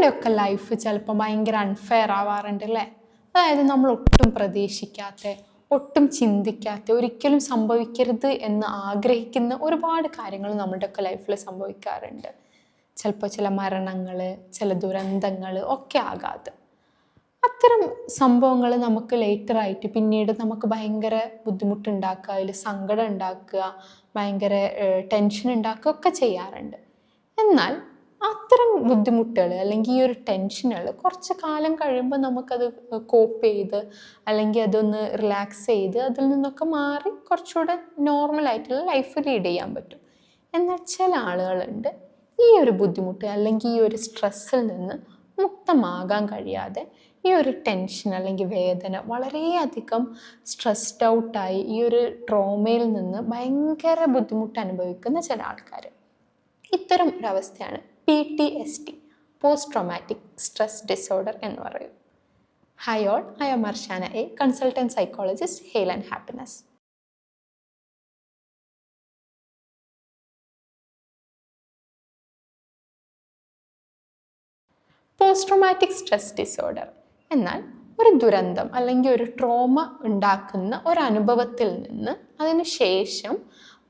നമ്മുടെയൊക്കെ ലൈഫ് ചിലപ്പോൾ ഭയങ്കര അൺഫെയർ ആവാറുണ്ട് അല്ലേ അതായത് നമ്മൾ ഒട്ടും പ്രതീക്ഷിക്കാത്ത ഒട്ടും ചിന്തിക്കാത്ത ഒരിക്കലും സംഭവിക്കരുത് എന്ന് ആഗ്രഹിക്കുന്ന ഒരുപാട് കാര്യങ്ങൾ നമ്മുടെയൊക്കെ ലൈഫിൽ സംഭവിക്കാറുണ്ട്. ചിലപ്പോൾ ചില മരണങ്ങൾ ചില ദുരന്തങ്ങൾ ഒക്കെ ആകാതെ. അത്തരം സംഭവങ്ങൾ നമുക്ക് ലേറ്ററായിട്ട് പിന്നീട് നമുക്ക് ഭയങ്കര ബുദ്ധിമുട്ടുണ്ടാക്കുക അതിൽ സങ്കടം ഉണ്ടാക്കുക ഭയങ്കര ടെൻഷൻ ഉണ്ടാക്കുക ഒക്കെ ചെയ്യാറുണ്ട്. എന്നാൽ അത്തരം ബുദ്ധിമുട്ടുകൾ അല്ലെങ്കിൽ ഈ ഒരു ടെൻഷനുകൾ കുറച്ച് കാലം കഴിയുമ്പോൾ നമുക്കത് കോപ്പ് ചെയ്ത് അല്ലെങ്കിൽ അതൊന്ന് റിലാക്സ് ചെയ്ത് അതിൽ നിന്നൊക്കെ മാറി കുറച്ചുകൂടെ നോർമലായിട്ടുള്ള ലൈഫ് ലീഡ് ചെയ്യാൻ പറ്റും. എന്നാൽ ചില ആളുകളുണ്ട് ഈ ഒരു ബുദ്ധിമുട്ട് അല്ലെങ്കിൽ ഈ ഒരു സ്ട്രെസ്സിൽ നിന്ന് മുക്തമാകാൻ കഴിയാതെ ഈ ഒരു ടെൻഷൻ അല്ലെങ്കിൽ വേദന വളരെയധികം സ്ട്രെസ്ഡ് ഔട്ടായി ഈ ഒരു ട്രോമയിൽ നിന്ന് ഭയങ്കര ബുദ്ധിമുട്ട് അനുഭവിക്കുന്ന ചില ആൾക്കാർ ഇത്തരം ഒരവസ്ഥയാണ് P T S T post traumatic stress disorder എന്ന് പറയും. Hi all I'm Arshana a consultant psychologist heal and happiness post traumatic stress disorder എന്നാൽ ഒരു ദുരന്തം അല്ലെങ്കിൽ ഒരു ട്രോമ ഉണ്ടാക്കുന്ന ഒരു അനുഭവത്തിൽ നിന്ന് അതിന് ശേഷം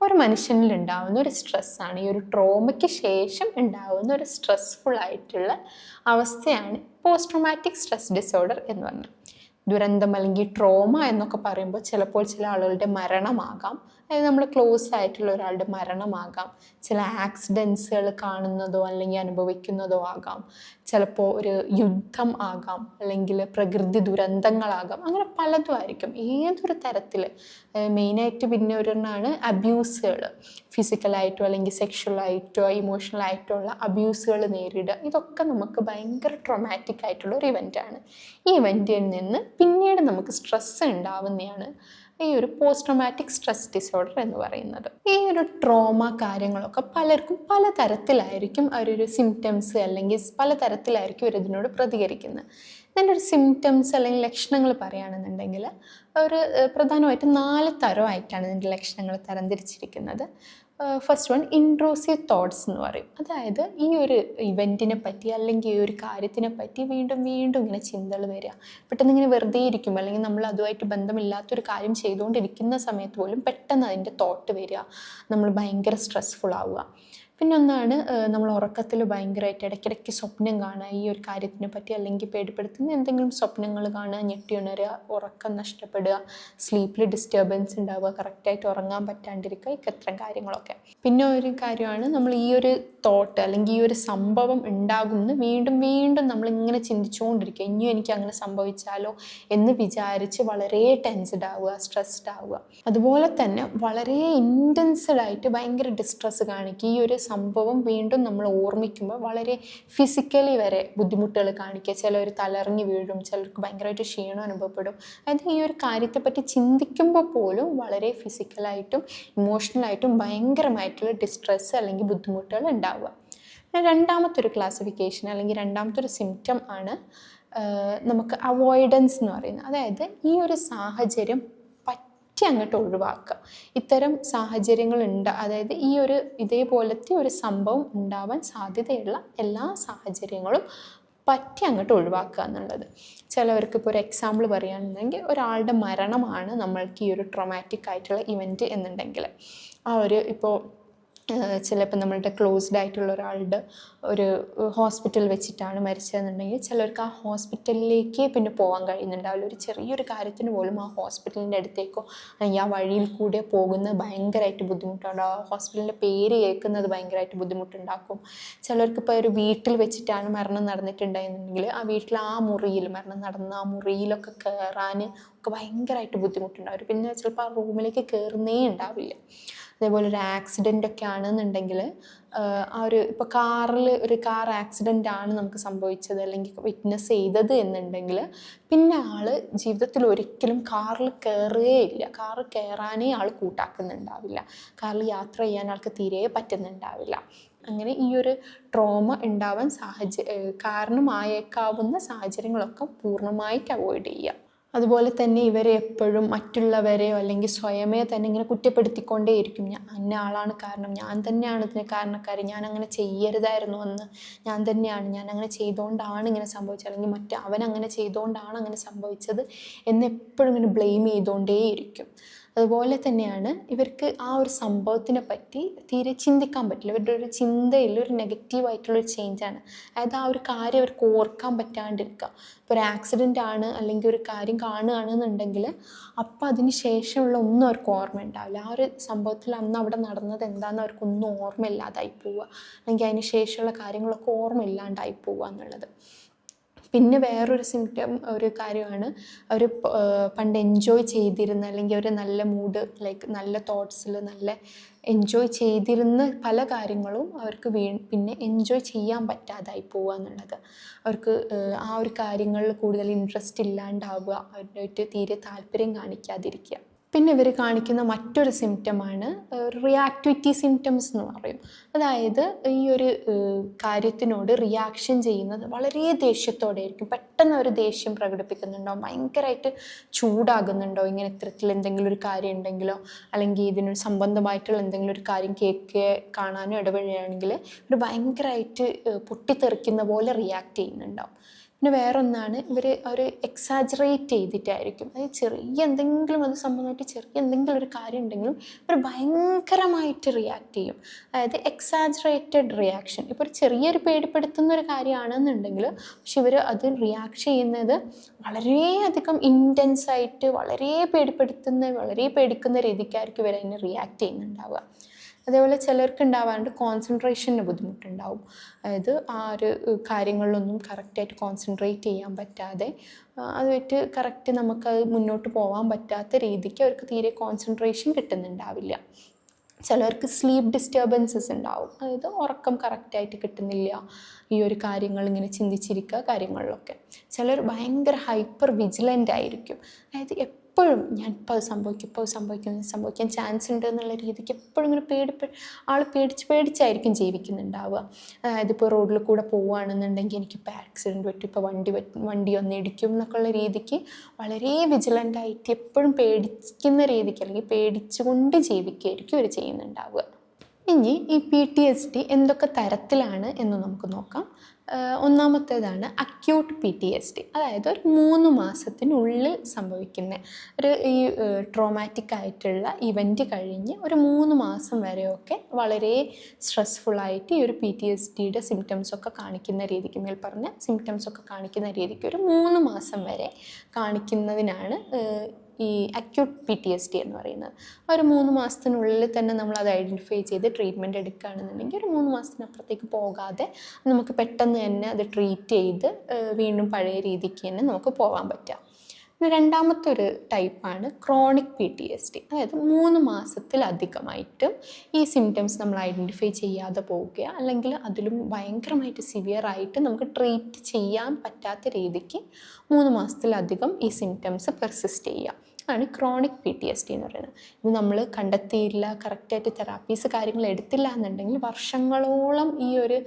ഒരു മനുഷ്യനിൽ ഉണ്ടാകുന്ന ഒരു സ്ട്രെസ്സാണ്. ഈ ഒരു ട്രോമയ്ക്ക് ശേഷം ഉണ്ടാകുന്ന ഒരു സ്ട്രെസ്ഫുൾ ആയിട്ടുള്ള അവസ്ഥയാണ് പോസ്റ്റ് ട്രോമാറ്റിക് സ്ട്രെസ് ഡിസോർഡർ എന്ന് പറഞ്ഞത്. ദുരന്തം അല്ലെങ്കിൽ ട്രോമ എന്നൊക്കെ പറയുമ്പോൾ ചിലപ്പോൾ ചില ആളുകളുടെ മരണമാകാം. അതായത് നമ്മൾ ക്ലോസ് ആയിട്ടുള്ള ഒരാളുടെ മരണമാകാം. ചില ആക്സിഡൻസുകൾ കാണുന്നതോ അല്ലെങ്കിൽ അനുഭവിക്കുന്നതോ ആകാം. ചിലപ്പോൾ ഒരു യുദ്ധം ആകാം. അല്ലെങ്കിൽ പ്രകൃതി ദുരന്തങ്ങളാകാം. അങ്ങനെ പലതും ആയിരിക്കും. ഏതൊരു തരത്തിൽ മെയിനായിട്ട് പിന്നെ ഒരെണ്ണമാണ് അബ്യൂസുകൾ ഫിസിക്കലായിട്ടോ അല്ലെങ്കിൽ സെക്ഷുവലായിട്ടോ ഇമോഷണലായിട്ടോ ഉള്ള അബ്യൂസുകൾ നേരിടുക. ഇതൊക്കെ നമുക്ക് ഭയങ്കര ട്രൊമാറ്റിക് ആയിട്ടുള്ള ഒരു ഇവന്റാണ് ഈ ഇവന്റിൽ നിന്ന് പിന്നീട് നമുക്ക് സ്ട്രെസ്സ് ഉണ്ടാവുന്നതാണ് ഈ ഒരു പോസ്റ്റ് ട്രോമാറ്റിക് സ്ട്രെസ് ഡിസോർഡർ എന്ന് പറയുന്നത്. ഈ ഒരു ട്രോമ കാര്യങ്ങളൊക്കെ പലർക്കും പല തരത്തിലായിരിക്കും അവരൊരു സിംറ്റംസ് അല്ലെങ്കിൽ പല തരത്തിലായിരിക്കും അവർ ഇതിനോട് പ്രതികരിക്കുന്നത്. ഇതിന്റെ ഒരു സിംറ്റംസ് അല്ലെങ്കിൽ ലക്ഷണങ്ങൾ പറയുകയാണെന്നുണ്ടെങ്കിൽ ഒരു പ്രധാനമായിട്ടും നാല് തരമായിട്ടാണ് ഇതിന്റെ ലക്ഷണങ്ങൾ തരംതിരിച്ചിരിക്കുന്നത്. ഫസ്റ്റ് വൺ ഇൻട്രൂസീവ് തോട്ട്സ് എന്ന് പറയും. അതായത് ഈ ഒരു ഇവന്റിനെ പറ്റി അല്ലെങ്കിൽ ഈ ഒരു കാര്യത്തിനെ പറ്റി വീണ്ടും വീണ്ടും ഇങ്ങനെ ചിന്തകൾ വരിക. പെട്ടെന്ന് ഇങ്ങനെ വെറുതെ ഇരിക്കും അല്ലെങ്കിൽ നമ്മൾ അതുമായിട്ട് ബന്ധമില്ലാത്തൊരു കാര്യം ചെയ്തുകൊണ്ടിരിക്കുന്ന സമയത്ത് പോലും പെട്ടെന്ന് അതിന്റെ തോട്ട് വരിക. നമ്മൾ ഭയങ്കര സ്ട്രെസ്ഫുൾ ആവുക. പിന്നെ ഒന്നാണ് നമ്മൾ ഉറക്കത്തിൽ ഭയങ്കരമായിട്ട് ഇടയ്ക്കിടയ്ക്ക് സ്വപ്നം കാണുക. ഈ ഒരു കാര്യത്തിനെ പറ്റി അല്ലെങ്കിൽ പേടിപ്പെടുത്തുന്ന എന്തെങ്കിലും സ്വപ്നങ്ങൾ കാണുക ഞെട്ടി ഉണരുക ഉറക്കം നഷ്ടപ്പെടുക സ്ലീപ്പിൽ ഡിസ്റ്റർബൻസ് ഉണ്ടാവുക കറക്റ്റായിട്ട് ഉറങ്ങാൻ പറ്റാണ്ടിരിക്കുക ഇത്തരം കാര്യങ്ങളൊക്കെ. പിന്നെ ഒരു കാര്യമാണ് നമ്മൾ ഈ ഒരു തോട്ട് അല്ലെങ്കിൽ ഈ ഒരു സംഭവം ഉണ്ടാകുമെന്ന് വീണ്ടും വീണ്ടും നമ്മൾ ഇങ്ങനെ ചിന്തിച്ചുകൊണ്ടിരിക്കുക. ഇനിയും എനിക്ക് അങ്ങനെ സംഭവിച്ചാലോ എന്ന് വിചാരിച്ച് വളരെ ടെൻസ്ഡ് ആവുക സ്ട്രെസ്ഡ് ആവുക. അതുപോലെ തന്നെ വളരെ ഇന്റൻസ്ഡ് ആയിട്ട് ഭയങ്കര ഡിസ്ട്രെസ് കാണിക്കുക. ഈ ഒരു സംഭവം വീണ്ടും നമ്മൾ ഓർമ്മിക്കുമ്പോൾ വളരെ ഫിസിക്കലി വരെ ബുദ്ധിമുട്ടുകൾ കാണിക്കുക. ചിലർ തലറിഞ്ഞ് വീഴും ചിലർക്ക് ഭയങ്കരമായിട്ട് ക്ഷീണം അനുഭവപ്പെടും. അതായത് ഈ ഒരു കാര്യത്തെപ്പറ്റി ചിന്തിക്കുമ്പോൾ പോലും വളരെ ഫിസിക്കലായിട്ടും ഇമോഷണലായിട്ടും ഭയങ്കരമായിട്ടുള്ള ഡിസ്ട്രെസ് അല്ലെങ്കിൽ ബുദ്ധിമുട്ടുകൾ ഉണ്ടാവുക. രണ്ടാമത്തെ ഒരു ക്ലാസിഫിക്കേഷൻ അല്ലെങ്കിൽ രണ്ടാമത്തെ ഒരു സിംറ്റം ആണ് നമുക്ക് അവോയ്ഡൻസ് എന്ന് പറയുന്നത്. അതായത് ഈ ഒരു സാഹചര്യം പറ്റി അങ്ങോട്ട് ഒഴിവാക്കുക. ഇത്തരം സാഹചര്യങ്ങൾ ഉണ്ട് അതായത് ഈ ഒരു ഇതേപോലത്തെ ഒരു സംഭവം ഉണ്ടാവാൻ സാധ്യതയുള്ള എല്ലാ സാഹചര്യങ്ങളും പറ്റി അങ്ങോട്ട് ഒഴിവാക്കുക എന്നുള്ളത്. ചിലവർക്ക് ഇപ്പോൾ ഒരു എക്സാമ്പിൾ പറയുകയാണെന്നുണ്ടെങ്കിൽ ഒരാളുടെ മരണമാണ് നമ്മൾക്ക് ഈ ഒരു ട്രൊമാറ്റിക് ആയിട്ടുള്ള ഇവന്റ് എന്നുണ്ടെങ്കിൽ. ആ ഒരു ഇപ്പോൾ ചിലപ്പോൾ നമ്മളുടെ ക്ലോസ്ഡ് ആയിട്ടുള്ള ഒരാളുടെ ഒരു ഹോസ്പിറ്റൽ വെച്ചിട്ടാണ് മരിച്ചതെന്നുണ്ടെങ്കിൽ ചിലർക്ക് ആ ഹോസ്പിറ്റലിലേക്ക് പിന്നെ പോകാൻ കഴിയുന്നുണ്ടാവില്ല ഒരു ചെറിയൊരു കാര്യത്തിന് പോലും ആ ഹോസ്പിറ്റലിന്റെ അടുത്തേക്കോ അല്ലെങ്കിൽ ആ വഴിയിൽ കൂടെ പോകുന്നത് ഭയങ്കരമായിട്ട് ബുദ്ധിമുട്ടുണ്ടാവും ആ ഹോസ്പിറ്റലിന്റെ പേര് കേൾക്കുന്നത് ഭയങ്കരമായിട്ട് ബുദ്ധിമുട്ടുണ്ടാക്കും. ചിലർക്ക് ഇപ്പോൾ ഒരു വീട്ടിൽ വെച്ചിട്ടാണ് മരണം നടന്നിട്ടുണ്ടായിരുന്നെങ്കിൽ ആ വീട്ടിൽ ആ മുറിയിൽ മരണം നടന്ന ആ മുറിയിലൊക്കെ കയറാൻ ഒക്കെ ഭയങ്കരമായിട്ട് ബുദ്ധിമുട്ടുണ്ടാവും. പിന്നെ ചിലപ്പോൾ ആ റൂമിലേക്ക് കയറുന്നേ ഉണ്ടാവില്ല. അതേപോലെ ഒരു ആക്സിഡന്റ് ഒക്കെ ആണെന്നുണ്ടെങ്കിൽ ആ ഒരു ഇപ്പോൾ കാറിൽ ഒരു കാർ ആക്സിഡന്റ് ആണ് നമുക്ക് സംഭവിച്ചത് അല്ലെങ്കിൽ വിറ്റ്നസ് ചെയ്തത് എന്നുണ്ടെങ്കിൽ പിന്നെ ആൾ ജീവിതത്തിൽ ഒരിക്കലും കാറിൽ കയറുകയില്ല കാറ് കയറാനേ ആൾ കൂട്ടാക്കുന്നുണ്ടാവില്ല. കാറിൽ യാത്ര ചെയ്യാൻ ആൾക്ക് തീരെ പറ്റുന്നുണ്ടാവില്ല. അങ്ങനെ ഈ ഒരു ട്രോമ ഉണ്ടാവാൻ സാഹചര്യ കാരണമായേക്കാവുന്ന സാഹചര്യങ്ങളൊക്കെ പൂർണമായിട്ട് അവോയ്ഡ് ചെയ്യുക. അതുപോലെ തന്നെ ഇവരെ എപ്പോഴും മറ്റുള്ളവരെയോ അല്ലെങ്കിൽ സ്വയമേ തന്നെ ഇങ്ങനെ കുറ്റപ്പെടുത്തിക്കൊണ്ടേയിരിക്കും. ഞാൻ അന്ന ആളാണ് കാരണം ഞാൻ തന്നെയാണ് ഇതിന് കാരണക്കാരി. ഞാൻ അങ്ങനെ ചെയ്യരുതായിരുന്നു എന്ന് ഞാൻ തന്നെയാണ്. ഞാൻ അങ്ങനെ ചെയ്തുകൊണ്ടാണ് ഇങ്ങനെ സംഭവിച്ചത്. അല്ലെങ്കിൽ മറ്റ് അവൻ അങ്ങനെ ചെയ്തുകൊണ്ടാണ് അങ്ങനെ സംഭവിച്ചത് എന്ന് എപ്പോഴും ഇങ്ങനെ ബ്ലെയിം ചെയ്തുകൊണ്ടേയിരിക്കും. അതുപോലെ തന്നെയാണ് ഇവർക്ക് ആ ഒരു സംഭവത്തിനെ പറ്റി തീരെ ചിന്തിക്കാൻ പറ്റില്ല. ഇവരുടെ ഒരു ചിന്തയിൽ ഒരു നെഗറ്റീവായിട്ടുള്ളൊരു ചേഞ്ചാണ് അതായത് ആ ഒരു കാര്യം അവർക്ക് ഓർക്കാൻ പറ്റാണ്ടിരിക്കുക. ഇപ്പോൾ ഒരു ആക്സിഡന്റ് ആണ് അല്ലെങ്കിൽ ഒരു കാര്യം കാണുകയാണെന്നുണ്ടെങ്കിൽ അപ്പം അതിന് ശേഷമുള്ള ഒന്നും അവർക്ക് ഓർമ്മ ഉണ്ടാവില്ല. ആ ഒരു സംഭവത്തിൽ അന്ന് അവിടെ നടന്നത് എന്താണെന്ന് അവർക്കൊന്നും ഓർമ്മയില്ലാതായി പോവുക. അല്ലെങ്കിൽ അതിന് ശേഷമുള്ള കാര്യങ്ങളൊക്കെ ഓർമ്മയില്ലാണ്ടായി പോവുക എന്നുള്ളത്. പിന്നെ വേറൊരു സിംറ്റം ഒരു കാര്യമാണ്. അവർ പണ്ട് എൻജോയ് ചെയ്തിരുന്ന അല്ലെങ്കിൽ അവർ നല്ല മൂഡ് ലൈക്ക് നല്ല തോട്ട്സിൽ നല്ല എൻജോയ് ചെയ്തിരുന്ന പല കാര്യങ്ങളും അവർക്ക് വീ പിന്നെ എൻജോയ് ചെയ്യാൻ പറ്റാതായി പോവുക എന്നുള്ളത്. അവർക്ക് ആ ഒരു കാര്യങ്ങളിൽ കൂടുതൽ ഇൻട്രസ്റ്റ് ഇല്ലാണ്ടാവുക. അവരുടെ തീരെ താല്പര്യം കാണിക്കാതിരിക്കുക. പിന്നെ ഇവർ കാണിക്കുന്ന മറ്റൊരു സിംറ്റമാണ് റിയാക്ടിവിറ്റി സിംറ്റംസ് എന്ന് പറയും. അതായത് ഈ ഒരു കാര്യത്തിനോട് റിയാക്ഷൻ ചെയ്യുന്നത് വളരെ ദേഷ്യത്തോടെ ആയിരിക്കും പെട്ടെന്ന് ഒരു ദേഷ്യം പ്രകടിപ്പിക്കുന്നുണ്ടോ? ഭയങ്കരമായിട്ട് ചൂടാകുന്നുണ്ടോ? ഇങ്ങനെ ഇത്തരത്തിൽ എന്തെങ്കിലും ഒരു കാര്യം ഉണ്ടെങ്കിലോ? അല്ലെങ്കിൽ ഇതിനൊരു സംബന്ധമായിട്ടുള്ള എന്തെങ്കിലും ഒരു കാര്യം കേക്ക് കാണാനോ ഇടപെടുകയാണെങ്കിൽ ഒരു ഭയങ്കരമായിട്ട് പൊട്ടിത്തെറിക്കുന്ന പോലെ റിയാക്ട് ചെയ്യുന്നുണ്ടാവും. പിന്നെ വേറൊന്നാണ് ഇവർ ഒരു എക്സാജറേറ്റ് ചെയ്തിട്ടായിരിക്കും. അതായത് ചെറിയ എന്തെങ്കിലും അത് സംബന്ധമായിട്ട് ചെറിയ എന്തെങ്കിലും ഒരു കാര്യം ഉണ്ടെങ്കിലും ഇവർ ഭയങ്കരമായിട്ട് റിയാക്ട് ചെയ്യും. അതായത് എക്സാജറേറ്റഡ് റിയാക്ഷൻ ഇപ്പോൾ ഒരു ചെറിയൊരു പേടിപ്പെടുത്തുന്ന ഒരു കാര്യമാണെന്നുണ്ടെങ്കിൽ പക്ഷെ ഇവർ അത് റിയാക്ട് ചെയ്യുന്നത് വളരെയധികം ഇന്റൻസ് ആയിട്ട് വളരെ പേടിപ്പെടുത്തുന്ന വളരെ പേടിക്കുന്ന രീതിക്കായിരിക്കും ഇവർ അതിനെ റിയാക്ട് ചെയ്യുന്നുണ്ടാവുക. അതേപോലെ ചിലർക്ക് ഉണ്ടാവാറുണ്ട് കോൺസെൻട്രേഷന് ബുദ്ധിമുട്ടുണ്ടാവും. അതായത് ആ ഒരു കാര്യങ്ങളിലൊന്നും കറക്റ്റായിട്ട് കോൺസെൻട്രേറ്റ് ചെയ്യാൻ പറ്റാതെ അതുമായിട്ട് കറക്റ്റ് നമുക്കത് മുന്നോട്ട് പോകാൻ പറ്റാത്ത രീതിക്ക് അവർക്ക് തീരെ കോൺസെൻട്രേഷൻ കിട്ടുന്നുണ്ടാവില്ല. ചിലർക്ക് സ്ലീപ്പ് ഡിസ്റ്റർബൻസസ് ഉണ്ടാവും. അതായത് ഉറക്കം കറക്റ്റായിട്ട് കിട്ടുന്നില്ല. ഈ ഒരു കാര്യങ്ങൾ ഇങ്ങനെ ചിന്തിച്ചിരിക്കുക കാര്യങ്ങളിലൊക്കെ. ചിലർ ഭയങ്കര ഹൈപ്പർ വിജിലന്റ് ആയിരിക്കും. അതായത് എപ്പോഴും ഞാൻ ഇപ്പോൾ അത് സംഭവിക്കും ഇപ്പോൾ സംഭവിക്കും സംഭവിക്കാൻ ചാൻസ് ഉണ്ട് എന്നുള്ള രീതിക്ക് എപ്പോഴും ഇങ്ങനെ പേടി ആൾ പേടിച്ച് പേടിച്ചായിരിക്കും ജീവിക്കുന്നുണ്ടാവുക. അതായത് ഇപ്പോൾ റോഡിൽ കൂടെ പോവുകയാണെന്നുണ്ടെങ്കിൽ എനിക്കിപ്പോൾ ആക്സിഡന്റ് പറ്റും ഇപ്പോൾ വണ്ടി വണ്ടി വന്ന് ഇടിക്കും എന്നൊക്കെയുള്ള രീതിക്ക് വളരെ വിജിലന്റായിട്ട് എപ്പോഴും പേടിക്കുന്ന രീതിക്ക് അല്ലെങ്കിൽ പേടിച്ചുകൊണ്ട് ജീവിക്കുകയായിരിക്കും അവർ ചെയ്യുന്നുണ്ടാവുക. ഇനി ഈ പി ടി എസ് ഡി എന്തൊക്കെ തരത്തിലാണ് എന്ന് നമുക്ക് നോക്കാം. ഒന്നാമത്തേതാണ് acute P T S D അതായത് ഒരു മൂന്ന് മാസത്തിനുള്ളിൽ സംഭവിക്കുന്ന ഒരു ഈ ട്രോമാറ്റിക് ആയിട്ടുള്ള ഇവന്റ് കഴിഞ്ഞ് ഒരു മൂന്ന് മാസം വരെയൊക്കെ വളരെ സ്ട്രെസ്ഫുള്ളായിട്ട് ഈ ഒരു പി ടി എസ് ഡിയുടെ സിംറ്റംസൊക്കെ കാണിക്കുന്ന രീതിക്ക് മേൽ പറഞ്ഞ സിംറ്റംസൊക്കെ കാണിക്കുന്ന രീതിക്ക് ഒരു മൂന്ന് മാസം വരെ കാണിക്കുന്നതിനാണ് ഈ acute P T S T എന്ന് പറയുന്നത്. ഒരു മൂന്ന് മാസത്തിനുള്ളിൽ തന്നെ നമ്മൾ അത് ഐഡന്റിഫൈ ചെയ്ത് ട്രീറ്റ്മെന്റ് എടുക്കുകയാണെന്നുണ്ടെങ്കിൽ ഒരു മൂന്ന് മാസത്തിനപ്പുറത്തേക്ക് പോകാതെ നമുക്ക് പെട്ടെന്ന് തന്നെ അത് ട്രീറ്റ് ചെയ്ത് വീണ്ടും പഴയ രീതിക്ക് തന്നെ നമുക്ക് പോകാൻ പറ്റാം രണ്ടാമത്തെ ഒരു ടൈപ്പാണ് chronic P T S T അതായത് മൂന്ന് മാസത്തിലധികമായിട്ടും ഈ സിംറ്റംസ് നമ്മൾ ഐഡന്റിഫൈ ചെയ്യാതെ പോവുക അല്ലെങ്കിൽ അതിലും ഭയങ്കരമായിട്ട് സിവിയർ ആയിട്ട് നമുക്ക് ട്രീറ്റ് ചെയ്യാൻ പറ്റാത്ത രീതിക്ക് മൂന്ന് മാസത്തിലധികം ഈ സിംറ്റംസ് പെർസിസ്റ്റ് ചെയ്യുക. ആണ് chronic P T S D എന്ന് പറയുന്നത്. ഇത് നമ്മൾ കണ്ടെത്തിയില്ല കറക്റ്റായിട്ട് തെറാപ്പീസ് കാര്യങ്ങൾ എടുത്തില്ല എന്നുണ്ടെങ്കിൽ വർഷങ്ങളോളം ഈ ഒരു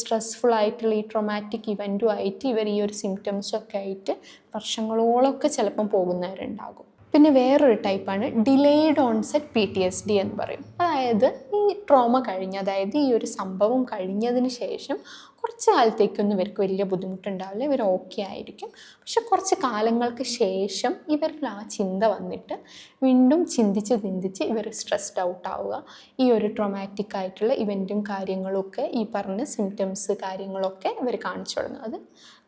സ്ട്രെസ്ഫുൾ ആയിട്ടുള്ള ഈ ട്രൊമാറ്റിക് ഇവന്റുമായിട്ട് ഇവർ ഈ ഒരു സിംറ്റംസും ഒക്കെ ആയിട്ട് വർഷങ്ങളോളമൊക്കെ ചിലപ്പം പോകുന്നവരുണ്ടാകും. പിന്നെ വേറൊരു ടൈപ്പാണ് delayed onset P T S D എന്ന് പറയും. അതായത് ഈ ട്രോമ കഴിഞ്ഞ് അതായത് ഈ ഒരു സംഭവം കഴിഞ്ഞതിന് ശേഷം കുറച്ച് കാലത്തേക്കൊന്നും ഇവർക്ക് വലിയ ബുദ്ധിമുട്ടുണ്ടാവില്ല. ഇവർ ഓക്കെ ആയിരിക്കും. പക്ഷെ കുറച്ച് കാലങ്ങൾക്ക് ശേഷം ഇവരിൽ ആ ചിന്ത വന്നിട്ട് വീണ്ടും ചിന്തിച്ച് ചിന്തിച്ച് ഇവർ സ്ട്രെസ്ഡ് ഔട്ട് ആവുക. ഈ ഒരു ട്രൊമാറ്റിക് ആയിട്ടുള്ള ഇവന്റും കാര്യങ്ങളൊക്കെ ഈ പറഞ്ഞ സിംറ്റംസ് കാര്യങ്ങളൊക്കെ ഇവർ കാണിച്ചു തുടങ്ങും. അത്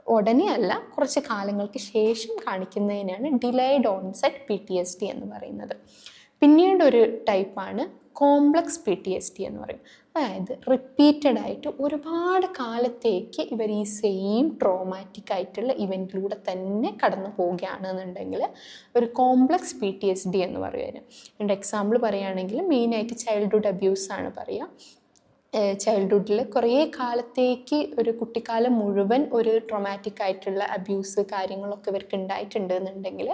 ഉടനെ അല്ല കുറച്ച് കാലങ്ങൾക്ക് ശേഷം കാണിക്കുന്നതിനാണ് delayed onset P T S D എന്ന് പറയുന്നത്. പിന്നീടൊരു ടൈപ്പാണ് complex P T S T എന്ന് പറയും. അതായത് റിപ്പീറ്റഡ് ആയിട്ട് ഒരുപാട് കാലത്തേക്ക് ഇവർ ഈ സെയിം ട്രോമാറ്റിക് ആയിട്ടുള്ള ഇവന്റിലൂടെ തന്നെ കടന്നു പോവുകയാണെന്നുണ്ടെങ്കിൽ ഒരു complex P T S D എന്ന് പറയുന്നത് എന്റെ എക്സാമ്പിൾ പറയുകയാണെങ്കിൽ മെയിനായിട്ട് ചൈൽഡ്ഹുഡ് അബ്യൂസ് ആണ് പറയുക. ചൈൽഡ്ഹുഡിൽ കുറേ കാലത്തേക്ക് ഒരു കുട്ടിക്കാലം മുഴുവൻ ഒരു ട്രോമാറ്റിക് ആയിട്ടുള്ള അബ്യൂസ് കാര്യങ്ങളൊക്കെ ഇവർക്ക് ഉണ്ടായിട്ടുണ്ട് എന്നുണ്ടെങ്കിൽ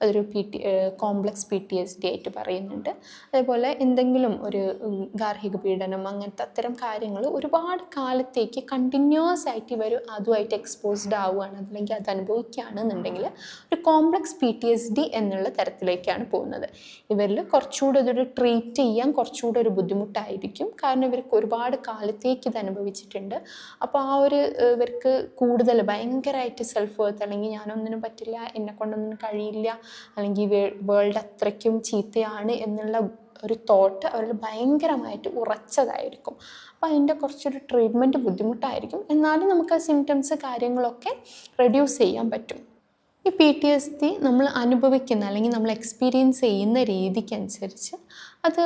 അതൊരു P T complex P T S D ആയിട്ട് പറയുന്നുണ്ട്. അതേപോലെ എന്തെങ്കിലും ഒരു ഗാർഹിക പീഡനം അങ്ങനത്തെ അത്തരം കാര്യങ്ങൾ ഒരുപാട് കാലത്തേക്ക് കണ്ടിന്യൂസ് ആയിട്ട് ഇവർ അതുമായിട്ട് എക്സ്പോസ്ഡ് ആവുകയാണ് അല്ലെങ്കിൽ അത് അനുഭവിക്കുകയാണെന്നുണ്ടെങ്കിൽ ഒരു complex P T S D എന്നുള്ള തരത്തിലേക്കാണ് പോകുന്നത്. ഇവരിൽ കുറച്ചുകൂടെ ഇതൊരു ട്രീറ്റ് ചെയ്യാൻ കുറച്ചുകൂടെ ഒരു ബുദ്ധിമുട്ടായിരിക്കും. കാരണം ഇവർക്ക് ഒരുപാട് കാലത്തേക്ക് ഇത് അനുഭവിച്ചിട്ടുണ്ട്. അപ്പോൾ ആ ഒരു ഇവർക്ക് കൂടുതൽ ഭയങ്കരമായിട്ട് സെൽഫ് വർത്ത് അല്ലെങ്കിൽ ഞാനൊന്നിനും പറ്റില്ല എന്നെ കൊണ്ടൊന്നും കഴിയില്ല അല്ലെങ്കിൽ വേൾഡ് അത്രയ്ക്കും ചീത്തയാണ് എന്നുള്ള ഒരു തോട്ട് അവരിൽ ഭയങ്കരമായിട്ട് ഉറച്ചതായിരിക്കും. അപ്പോൾ അതിന്റെ കുറച്ചൊരു ട്രീറ്റ്മെന്റ് ബുദ്ധിമുട്ടായിരിക്കും. എന്നാലും നമുക്ക് ആ സിംറ്റംസ് കാര്യങ്ങളൊക്കെ റെഡ്യൂസ് ചെയ്യാൻ പറ്റും. ഈ പി ടി എസ് ഡി നമ്മൾ അനുഭവിക്കുന്ന അല്ലെങ്കിൽ നമ്മൾ എക്സ്പീരിയൻസ് ചെയ്യുന്ന രീതിക്കനുസരിച്ച് അത്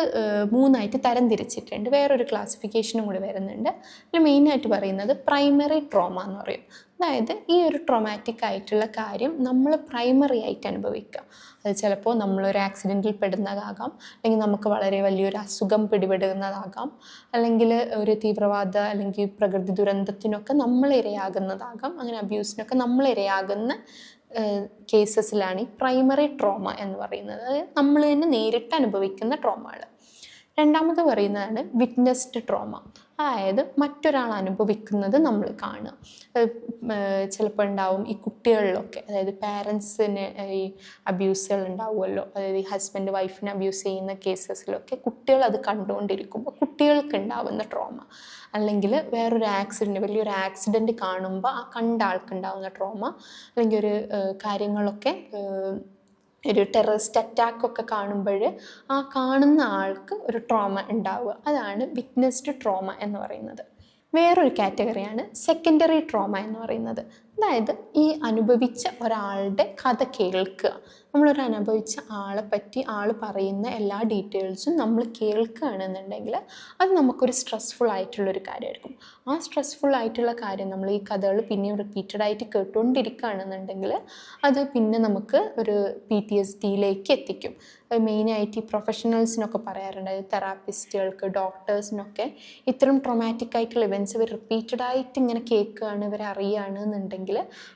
മൂന്നായിട്ട് തരം തിരിച്ചിട്ടുണ്ട്. വേറൊരു ക്ലാസിഫിക്കേഷനും കൂടി വരുന്നുണ്ട്. അതിൽ മെയിനായിട്ട് പറയുന്നത് പ്രൈമറി ട്രോമ എന്ന് പറയും. അതായത് ഈ ഒരു ട്രോമാറ്റിക് ആയിട്ടുള്ള കാര്യം നമ്മൾ പ്രൈമറി ആയിട്ട് അനുഭവിക്കുക അത് ചിലപ്പോൾ നമ്മളൊരു ആക്സിഡന്റിൽ പെടുന്നതാകാം. അല്ലെങ്കിൽ നമുക്ക് വളരെ വലിയൊരു അസുഖം പിടിപെടുന്നതാകാം. അല്ലെങ്കിൽ ഒരു തീവ്രവാദ അല്ലെങ്കിൽ പ്രകൃതി ദുരന്തത്തിനൊക്കെ നമ്മൾ ഇരയാകുന്നതാകാം. അങ്ങനെ അബ്യൂസിനൊക്കെ നമ്മൾ ഇരയാകുന്ന കേസസിലാണ് ഈ പ്രൈമറി ട്രോമ എന്ന് പറയുന്നത്. അതായത് നമ്മൾ തന്നെ നേരിട്ട് അനുഭവിക്കുന്ന ട്രോമകൾ. രണ്ടാമത് പറയുന്നതാണ് വിറ്റ്നസ്ഡ് ട്രോമ. അതായത് മറ്റൊരാൾ അനുഭവിക്കുന്നത് നമ്മൾ കാണുക. ചിലപ്പോൾ ഉണ്ടാവും ഈ കുട്ടികളിലൊക്കെ. അതായത് പാരൻസിന് ഈ അബ്യൂസുകൾ ഉണ്ടാവുമല്ലോ. അതായത് ഈ ഹസ്ബൻഡ് വൈഫിനെ അബ്യൂസ് ചെയ്യുന്ന കേസസിലൊക്കെ കുട്ടികൾ അത് കണ്ടുകൊണ്ടിരിക്കുമ്പോൾ കുട്ടികൾക്ക് ഉണ്ടാവുന്ന ട്രോമ. അല്ലെങ്കിൽ വേറൊരു ആക്സിഡന്റ് വലിയൊരു ആക്സിഡന്റ് കാണുമ്പോൾ ആ കണ്ട ആൾക്കുണ്ടാവുന്ന ട്രോമ അല്ലെങ്കിൽ ഒരു കാര്യങ്ങളൊക്കെ ഒരു ടെററിസ്റ്റ് അറ്റാക്കൊക്കെ കാണുമ്പോൾ ആ കാണുന്ന ആൾക്ക് ഒരു ട്രോമ ഉണ്ടാവുക. അതാണ് വിറ്റ്നസ്ഡ് ട്രോമ എന്ന് പറയുന്നത്. വേറൊരു കാറ്റഗറിയാണ് സെക്കൻഡറി ട്രോമ എന്ന് പറയുന്നത്. അതായത് ഈ അനുഭവിച്ച ഒരാളുടെ കഥ കേൾക്കുക. നമ്മളൊരു അനുഭവിച്ച ആളെ പറ്റി ആൾ പറയുന്ന എല്ലാ ഡീറ്റെയിൽസും നമ്മൾ കേൾക്കുകയാണെന്നുണ്ടെങ്കിൽ അത് നമുക്കൊരു സ്ട്രെസ്ഫുൾ ആയിട്ടുള്ളൊരു കാര്യമായിരിക്കും. ആ സ്ട്രെസ്ഫുൾ ആയിട്ടുള്ള കാര്യം നമ്മൾ ഈ കഥകൾ പിന്നെയും റിപ്പീറ്റഡ് ആയിട്ട് കേട്ടുകൊണ്ടിരിക്കുകയാണെന്നുണ്ടെങ്കിൽ അത് പിന്നെ നമുക്ക് ഒരു പി ടി എസ് ഡിയിലേക്ക് എത്തിക്കും. മെയിനായിട്ട് ഈ പ്രൊഫഷണൽസിനൊക്കെ പറയാറുണ്ട്. അതായത് തെറാപ്പിസ്റ്റുകൾക്ക് ഡോക്ടേഴ്സിനൊക്കെ ഇത്തരം ട്രൊമാറ്റിക് ആയിട്ടുള്ള ഇവന്റ്സ് ഇവർ റിപ്പീറ്റഡ് ആയിട്ട് ഇങ്ങനെ കേൾക്കുകയാണ് ഇവർ അറിയുകയാണ് എന്നുണ്ടെങ്കിൽ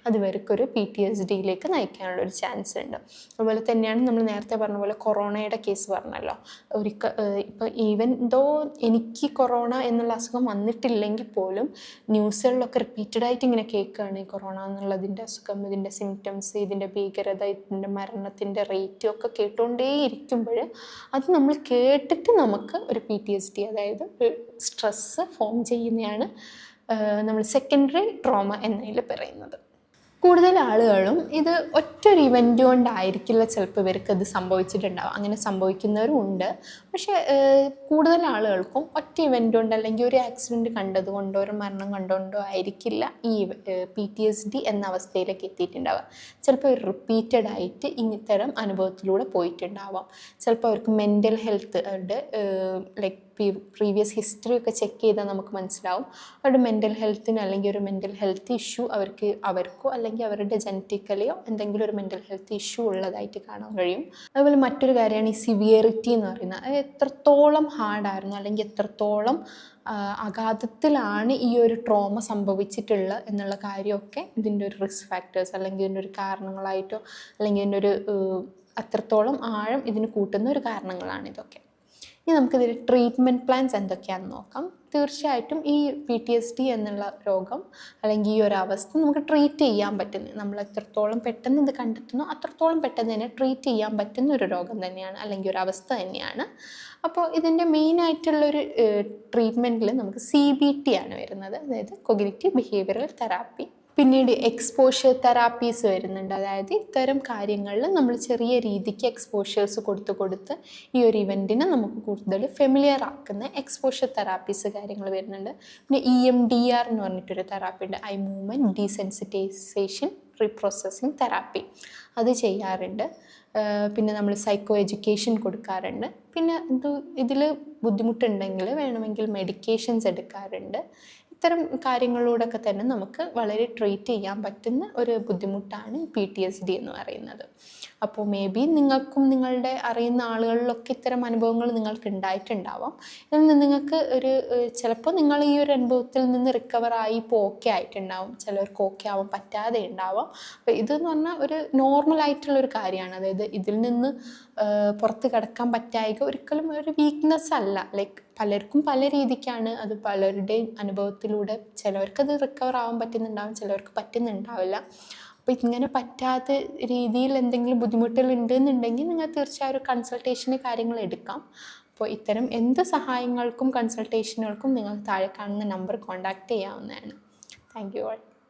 അത് ഇവർക്കൊരു പി ടി എസ് ഡിയിലേക്ക് നയിക്കാനുള്ള ഒരു ചാൻസ് ഉണ്ട്. അതുപോലെ തന്നെയാണ് നമ്മൾ നേരത്തെ പറഞ്ഞ പോലെ കൊറോണയുടെ കേസ് പറഞ്ഞല്ലോ. ഒരിക്കൽ ഇപ്പോൾ ഈവൻ ദോ എനിക്ക് കൊറോണ എന്നുള്ള അസുഖം വന്നിട്ടില്ലെങ്കിൽ പോലും ന്യൂസുകളിലൊക്കെ റിപ്പീറ്റഡ് ആയിട്ട് ഇങ്ങനെ കേൾക്കുകയാണ് ഈ കൊറോണ എന്നുള്ളതിന്റെ അസുഖം ഇതിന്റെ സിംറ്റംസ് ഇതിന്റെ ഭീകരത ഇതിന്റെ മരണത്തിന്റെ റേറ്റും ഒക്കെ കേട്ടുകൊണ്ടേ ഇരിക്കുമ്പോൾ അത് നമ്മൾ കേട്ടിട്ട് നമുക്ക് ഒരു പി ടി എസ് ഡി അതായത് സ്ട്രെസ്സ് ഫോം ചെയ്യുന്നതാണ് നമ്മൾ സെക്കൻഡറി ട്രോമ എന്നതിൽ പറയുന്നത്. കൂടുതൽ ആളുകളും ഇത് ഒറ്റൊരു ഇവന്റ് കൊണ്ടായിരിക്കില്ല ചിലപ്പോൾ ഇവർക്ക് ഇത് സംഭവിച്ചിട്ടുണ്ടാവും അങ്ങനെ സംഭവിക്കുന്നവരും ഉണ്ട്. പക്ഷേ കൂടുതൽ ആളുകൾക്കും ഒറ്റ ഇവന്റ് കൊണ്ട് അല്ലെങ്കിൽ ഒരു ആക്സിഡന്റ് കണ്ടതുകൊണ്ടോ ഒരു മരണം കണ്ടുകൊണ്ടോ ആയിരിക്കില്ല ഈ പി ടി എസ് ഡി എന്ന അവസ്ഥയിലേക്ക് എത്തിയിട്ടുണ്ടാവുക. ചിലപ്പോൾ റിപ്പീറ്റഡ് ആയിട്ട് ഇത്തരം അനുഭവത്തിലൂടെ പോയിട്ടുണ്ടാവാം. ചിലപ്പോൾ അവർക്ക് mental health like previous history ഒക്കെ ചെക്ക് ചെയ്താൽ നമുക്ക് മനസ്സിലാവും. അവരുടെ മെന്റൽ ഹെൽത്തിന് അല്ലെങ്കിൽ ഒരു മെന്റൽ ഹെൽത്ത് ഇഷ്യൂ അവർക്ക് അവർക്കോ അല്ലെങ്കിൽ അവരുടെ ജനറ്റിക്കലിയോ എന്തെങ്കിലും ഒരു മെന്റൽ ഹെൽത്ത് ഇഷ്യൂ ഉള്ളതായിട്ട് കാണാൻ കഴിയും. അതുപോലെ മറ്റൊരു കാര്യമാണ് ഈ സിവിയറിറ്റി എന്ന് പറയുന്നത്. അത് എത്രത്തോളം ഹാർഡായിരുന്നു അല്ലെങ്കിൽ എത്രത്തോളം അഘാതത്തിലാണ് ഈ ഒരു ട്രോമ സംഭവിച്ചിട്ടുള്ളത് എന്നുള്ള കാര്യമൊക്കെ ഇതിന്റെ ഒരു റിസ്ക് ഫാക്ടേഴ്സ് അല്ലെങ്കിൽ ഇതിന്റെ ഒരു കാരണങ്ങളായിട്ടോ അല്ലെങ്കിൽ ഇതിന്റെ ഒരു അത്രത്തോളം ആഴം ഇതിന് കൂട്ടുന്ന ഒരു കാരണങ്ങളാണ് ഇതൊക്കെ. ഇനി നമുക്കിതിൽ ട്രീറ്റ്മെന്റ് പ്ലാൻസ് എന്തൊക്കെയാണെന്ന് നോക്കാം. തീർച്ചയായിട്ടും ഈ പി ടി എസ് ഡി എന്നുള്ള രോഗം അല്ലെങ്കിൽ ഈ ഒരു അവസ്ഥ നമുക്ക് ട്രീറ്റ് ചെയ്യാൻ പറ്റുന്ന നമ്മൾ എത്രത്തോളം പെട്ടെന്ന് ഇത് കണ്ടെത്തുന്നു അത്രത്തോളം പെട്ടെന്ന് തന്നെ ട്രീറ്റ് ചെയ്യാൻ പറ്റുന്ന ഒരു രോഗം തന്നെയാണ് അല്ലെങ്കിൽ ഒരു അവസ്ഥ തന്നെയാണ്. അപ്പോൾ ഇതിന്റെ മെയിനായിട്ടുള്ളൊരു ട്രീറ്റ്മെന്റിൽ നമുക്ക് സി ബി ടി ആണ് വരുന്നത്. അതായത് കൊഗ്നിറ്റീവ് ബിഹേവിയറൽ തെറാപ്പി പിന്നീട് എക്സ്പോഷർ തെറാപ്പീസ് വരുന്നുണ്ട്. അതായത് ഇത്തരം കാര്യങ്ങളിൽ നമ്മൾ ചെറിയ രീതിക്ക് എക്സ്പോഷേഴ്സ് കൊടുത്ത് കൊടുത്ത് ഈ ഒരു ഇവന്റിനെ നമുക്ക് കൂടുതൽ ഫെമിലിയർ ആക്കുന്ന എക്സ്പോഷർ തെറാപ്പീസ് കാര്യങ്ങൾ വരുന്നുണ്ട്. പിന്നെ ഇ എം ഡി ആർ എന്ന് പറഞ്ഞിട്ടൊരു തെറാപ്പി ഉണ്ട്. Eye movement desensitisation reprocessing therapy അത് ചെയ്യാറുണ്ട്. പിന്നെ നമ്മൾ സൈക്കോ എഡ്യൂക്കേഷൻ കൊടുക്കാറുണ്ട്. പിന്നെ ഇത് ഇതിൽ ബുദ്ധിമുട്ടുണ്ടെങ്കിൽ വേണമെങ്കിൽ മെഡിക്കേഷൻസ് എടുക്കാറുണ്ട്. ഇത്തരം കാര്യങ്ങളിലൂടെയൊക്കെ തന്നെ നമുക്ക് വളരെ ട്രീറ്റ് ചെയ്യാൻ പറ്റുന്ന ഒരു ബുദ്ധിമുട്ടാണ് പി ടി എസ് ഡി എന്ന് പറയുന്നത്. അപ്പോൾ മേ ബി നിങ്ങൾക്കും നിങ്ങളുടെ അറിയുന്ന ആളുകളിലൊക്കെ ഇത്തരം അനുഭവങ്ങൾ നിങ്ങൾക്ക് ഉണ്ടായിട്ടുണ്ടാവാം എന്നാൽ നിങ്ങൾക്ക് ഒരു ചിലപ്പോൾ നിങ്ങൾ ഈ ഒരു അനുഭവത്തിൽ നിന്ന് റിക്കവറായി ഇപ്പോൾ ഓക്കെ ആയിട്ടുണ്ടാവും. ചിലർക്ക് ഓക്കെ ആവാൻ പറ്റാതെ ഉണ്ടാവാം. അപ്പോൾ ഇതെന്ന് പറഞ്ഞാൽ ഒരു നോർമൽ ആയിട്ടുള്ള ഒരു കാര്യമാണ്. അതായത് ഇതിൽ നിന്ന് പുറത്ത് കിടക്കാൻ പറ്റായിക ഒരിക്കലും ഒരു വീക്ക്നെസ് അല്ല. ലൈക്ക് പലർക്കും പല രീതിക്കാണ് അത് പലരുടെയും അനുഭവത്തിലൂടെ ചിലവർക്കത് റിക്കവർ ആവാൻ പറ്റുന്നുണ്ടാവും ചിലവർക്ക് പറ്റുന്നുണ്ടാവില്ല. അപ്പോൾ ഇങ്ങനെ പറ്റാത്ത രീതിയിൽ എന്തെങ്കിലും ബുദ്ധിമുട്ടുകൾ ഉണ്ടെന്നുണ്ടെങ്കിൽ നിങ്ങൾ തീർച്ചയായും ഒരു കൺസൾട്ടേഷന് കാര്യങ്ങൾ എടുക്കാം. അപ്പോൾ ഇത്തരം എന്ത് സഹായങ്ങൾക്കും കൺസൾട്ടേഷനുകൾക്കും നിങ്ങൾ താഴെ കാണുന്ന നമ്പർ കോൺടാക്റ്റ് ചെയ്യാവുന്നതാണ്. Thank you all